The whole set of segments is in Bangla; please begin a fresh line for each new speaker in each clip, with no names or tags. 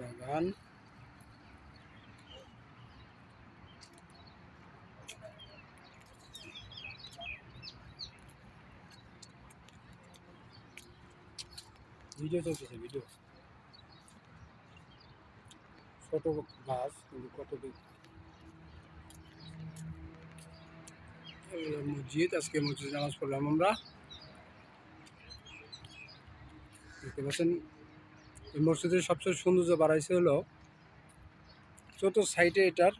বাগান। ভিডিও চলতেছে ভিডিও। ছোট গাছ কিন্তু কত মসজিদ আজকে মসজিদ নামাজ পড়লাম আমরা। দেখতে এই মসজিদের সবচেয়ে সৌন্দর্য বাড়াইছে হলো চতুর্থ সাইডে এটার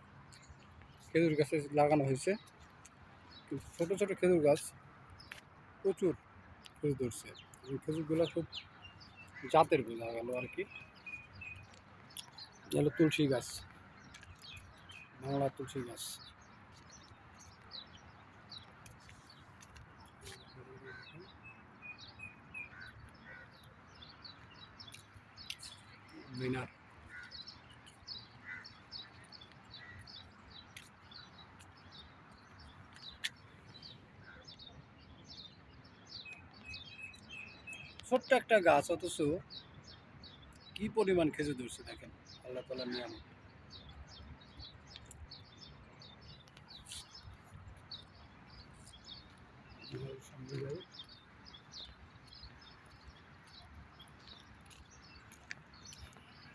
খেজুর গাছে লাগানো হয়েছে। ছোট ছোট খেজুর গাছ প্রচুর খেজুর ধরছে। খেজুরগুলো খুব জাতের বোঝা গেল আর কি। হলো তুলসী গাছ, বাংলা তুলসী গাছ। মিনার ছোট্ট একটা গাছ অথচ কি পরিমাণ খেজুর ধরছে দেখেন। আল্লাহ তালা নিয়াম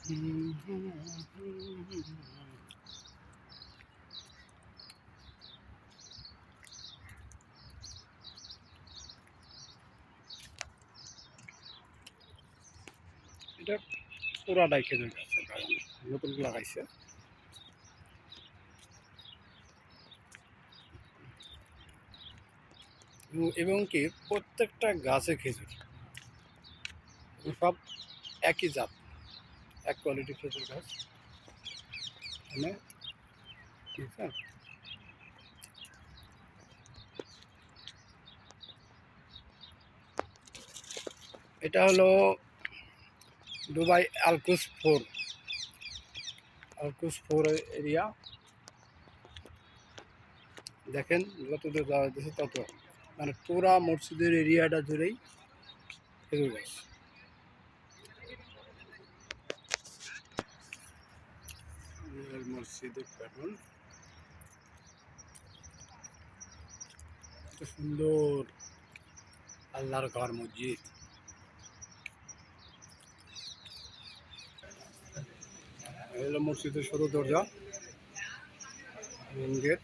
এটা পুরাটাই খেজুর গাছের বাগান নতুন লাগাইছে। এবং কি, প্রত্যেকটা গাছে খেজুর। সব একই জাত। এক কোয়ালিটি খেজুর গাছ। মানে ঠিক আছে এটা হলো Dubai Al Quoz four. Al Quoz four area. দেখেন যত দূর যাওয়া যাচ্ছে তত। মানে পুরা মসজিদের এরিয়াটা জুড়েই খেজুর গাছ। প্যাটার্ন কত সুন্দর আল্লাহর ঘর মসজিদ। হলো মসজিদের সদর দরজা মেন গেট।